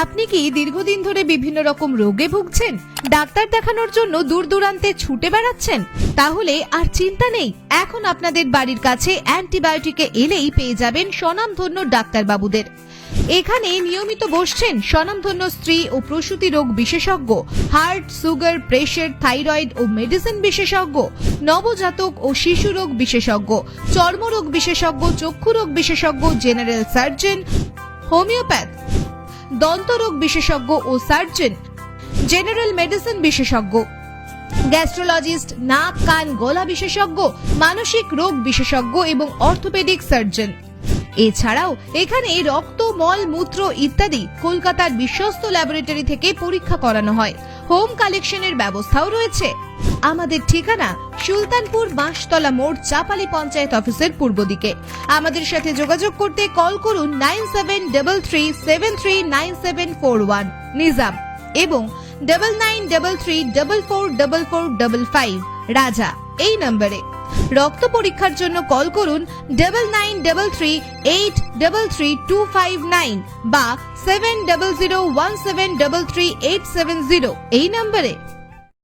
আপনি কি দীর্ঘদিন ধরে বিভিন্ন রকম রোগে ভুগছেন? ডাক্তার দেখানোর জন্য দূর দূরান্তে ছুটে বেড়াচ্ছেন? তাহলে আর চিন্তা নেই, এখন আপনাদের বাড়ির কাছে অ্যান্টিবায়োটিকে এলেই পেয়ে যাবেন স্বনামধন্য ডাক্তারবাবুদের। এখানে নিয়মিত বসছেন স্বনামধন্য স্ত্রী ও প্রসূতি রোগ বিশেষজ্ঞ, হার্ট, সুগার, প্রেশার, থাইরয়েড ও মেডিসিন বিশেষজ্ঞ, নবজাতক ও শিশু রোগ বিশেষজ্ঞ, চর্মরোগ বিশেষজ্ঞ চক্ষু রোগ বিশেষজ্ঞ, জেনারেল সার্জন, হোমিওপ্যাথ দন্তরোগ বিশেষজ্ঞ ও সার্জন, জেনারেল মেডিসিন বিশেষজ্ঞ, গ্যাস্ট্রোলজিস্ট, নাক, কান, গলা বিশেষজ্ঞ, মানসিক রোগ বিশেষজ্ঞ এবং অর্থোপেডিক সার্জন। এছাড়াও এখানে রক্ত, মল, মূত্র ইত্যাদি কলকাতার বিশ্বস্ত ল্যাবরেটরি থেকে পরীক্ষা করানো হয়। হোম কালেকশনের ব্যবস্থাও রয়েছে। আমাদের ঠিকানা সুলতানপুর বাঁশতলা মোড়, চাপালি পঞ্চায়েত অফিসের পূর্ব দিকে। আমাদের সাথে যোগাযোগ করতে কল করুন nine seven double three seven three nine seven four one Nizam, এবং double nine double three double four double four double five Raja, এই নম্বরে রক্ত পরীক্ষার জন্য কল করুন double nine double three eight double three two five nine বা seven double zero one seven double three eight seven zero এই নম্বরে